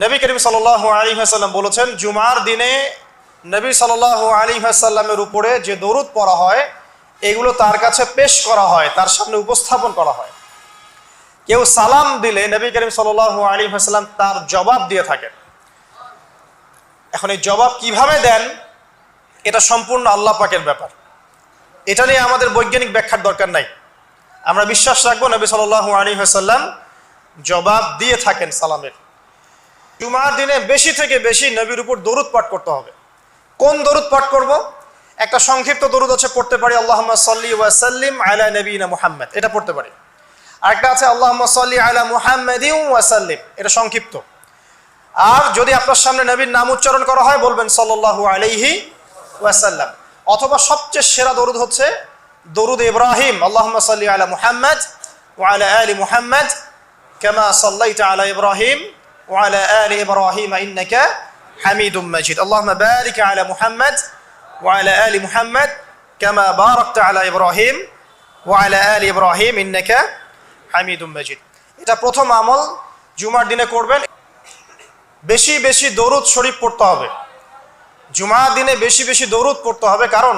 নবী করিম সাল আলী হাসাল্লাম বলেছেন, জুমার দিনে নবী সাল আলী হাসাল্লামের উপরে যে দরুদ পড়া হয়, এগুলো তার কাছে পেশ করা হয়, তার সামনে উপস্থাপন করা হয়। কেউ সালাম দিলে নবী করিম সাল আলী হাসাল্লাম তার জবাব দিয়ে থাকেন। এখন এই জবাব কীভাবে দেন? এটা সম্পূর্ণ আল্লাহ পাকের ব্যাপার। এটা নিয়ে আমাদের বৈজ্ঞানিক ব্যাখ্যার দরকার নাই। আমরা বিশ্বাস রাখব, নবী সাল আলী হাসাল্লাম জবাব দিয়ে থাকেন সালামের। জুমার দিনে বেশি থেকে বেশি নবীর উপর দরুদ পাঠ করতে হবে। কোন দরুদ পাঠ করব? একটা সংক্ষিপ্ত দরুদ আছে পড়তে পারি আল্লাহ সাল্লি ওয়াসাল্লিম আলা নবীনা মুহাম্মদ। এটা পড়তে পারি। আরেকটা আছে আল্লাহ সাল্লি আলা মুহাম্মদ ওয়াসাল্লিম এটা সংক্ষিপ্ত। আর যদি আপনার সামনে নবীর নাম উচ্চারণ করা হয়, বলবেন সাল্লু আলাইহি ওয়াসাল্লাম অথবা সবচেয়ে সেরা দরুদ হচ্ছে, দরুদ ইব্রাহিম আল্লাহ সাল্লি আলা মুহাম্মদ ওয়ালা আলী মুহাম্মদ, কেমা সাল্লাইটা আলা ইব্রাহিম। وعلى آل إبراهيم إنك حميد مجيد اللهم بارك على محمد وعلى آل محمد كما باركت على إبراهيم وعلى آل إبراهيم إنك حميد مجيد এটা প্রথম আমল জুমার দিনে করবেন বেশি বেশি দরুদ শরীফ পড়তে হবে জুমার দিনে বেশি বেশি দরুদ পড়তে হবে কারণ